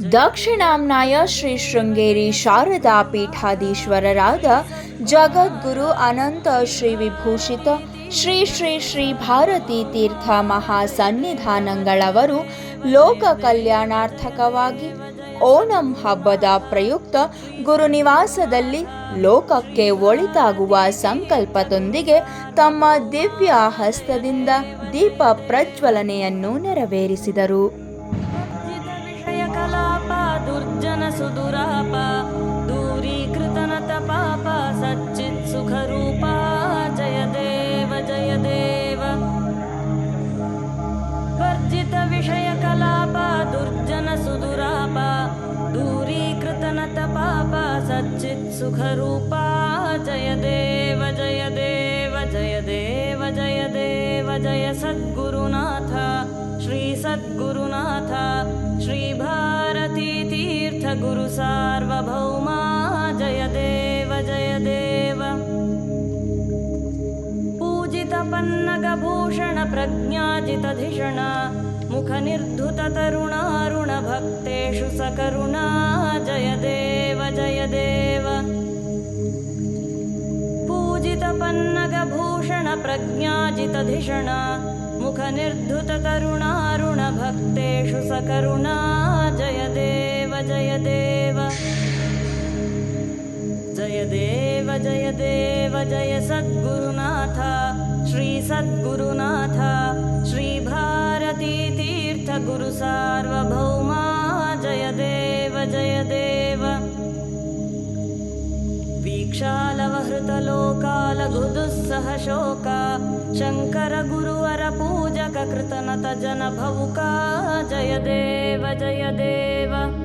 ದಕ್ಷಿಣಾಂನಾಯ ಶ್ರೀ ಶೃಂಗೇರಿ ಶಾರದಾ ಪೀಠಾಧೀಶ್ವರರಾದ ಜಗದ್ಗುರು ಅನಂತ ಶ್ರೀ ವಿಭೂಷಿತ ಶ್ರೀ ಶ್ರೀ ಶ್ರೀ ಭಾರತೀ ತೀರ್ಥ ಮಹಾ ಮಹಾಸನ್ನಿಧಾನಗಳವರು ಲೋಕ ಕಲ್ಯಾಣಾರ್ಥಕವಾಗಿ ಓಣಂ ಹಬ್ಬದ ಪ್ರಯುಕ್ತ ಗುರುನಿವಾಸದಲ್ಲಿ ಲೋಕಕ್ಕೆ ಒಳಿತಾಗುವ ಸಂಕಲ್ಪದೊಂದಿಗೆ ತಮ್ಮ ದಿವ್ಯ ಹಸ್ತದಿಂದ ದೀಪ ಪ್ರಜ್ವಲನೆಯನ್ನು ನೆರವೇರಿಸಿದರು. सुदुराप दूरीकृतनत पाप सच्चित् सुखरूपा जय देव जय देव। विषयकलाप दुर्जन सुदुराप दूरीकृतनत पाप सच्चित् सुखरूपा जय देव जय देव जय देव जय देव जय सद्गुरुनाथ श्री सद्गुरुनाथ श्री तीर्थ गुरु सार्वभौमा जय देव जय देव। पूजितपन्नगभूषण प्रज्ञाजितधिषण प्रज्ञाजितधिषण मुखनिर्धुत तरुणारुण भक्तेषु सकरुणा जय देव जय सद्गुरुनाथ श्री सद्गुरुनाथ श्री भारती तीर्थ गुरु सार्वभौमा जय देव जय देव। वीक्षालवहृतलोकालघुदुःसह शोक शङ्कर गुरुवर पूजक कृतनत जन भौका जय देव जय देव